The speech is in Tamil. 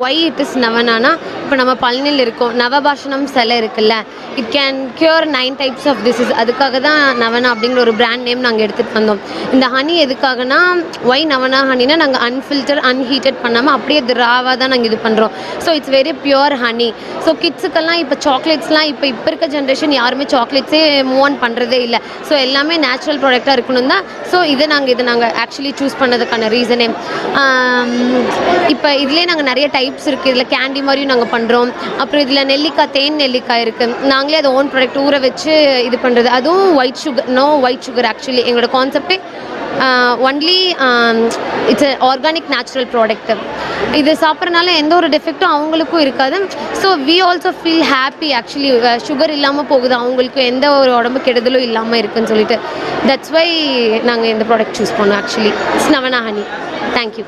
ஒய் இட் இஸ் நவனானா இப்போ நம்ம பழனியில் இருக்கோம். நவபாஷணம் சிலை இருக்குல்ல? It can cure nine types of disease அதுக்காக தான் நவனா அப்படிங்கிற ஒரு பிராண்ட் நேம் நாங்கள் எடுத்துகிட்டு வந்தோம். இந்த ஹனி எதுக்காகனா ஒய் நவனா ஹனினா நாங்கள் அன்ஃபில்டர் அன்ஹீட்டட் பண்ணாமல் அப்படியே இது ராவாக தான் நாங்கள் இது பண்ணுறோம் so it's very pure honey so கிட்ஸுக்கெல்லாம் இப்போ சாக்லேட்ஸ்லாம் இப்போ இப்போ இருக்க ஜென்ரேஷன் யாருமே சாக்லேட்ஸே மூவ் ஆன் பண்ணுறதே இல்லை. ஸோ எல்லாமே நேச்சுரல் ப்ராடக்டாக இருக்கணும் தான். ஸோ இதை நாங்கள் இதை நாங்கள் ஆக்சுவலி சூஸ் பண்ணதுக்கான ரீசனே இப்போ இதுலேயே நாங்கள் நிறைய டைப்ஸ் இருக்குது இதில் கேண்டி மாதிரியும் நாங்கள் பண்ணுறோம் அப்புறம் இதில் நெல்லிக்காய் தேன் நெல்லிக்காய் இருக்குது நாங்களே அதை ஓன் ப்ராடக்ட் ஊற வச்சு இது பண்ணுறது அதுவும் white sugar no white sugar actually எங்களோட கான்செப்டே only it's organic natural product இது சாப்பிட்றதுனால எந்த ஒரு டிஃபெக்ட்டும் அவங்களுக்கும் இருக்காது. So we also feel happy actually sugar இல்லாமல் போகுது. அவங்களுக்கு எந்த ஒரு உடம்பு கெடுதலும் இல்லாமல் இருக்குன்னு சொல்லிட்டு. தட்ஸ் வை நாங்கள் இந்த ப்ராடக்ட் சூஸ் பண்ணோம் actually it's Navana honey thank you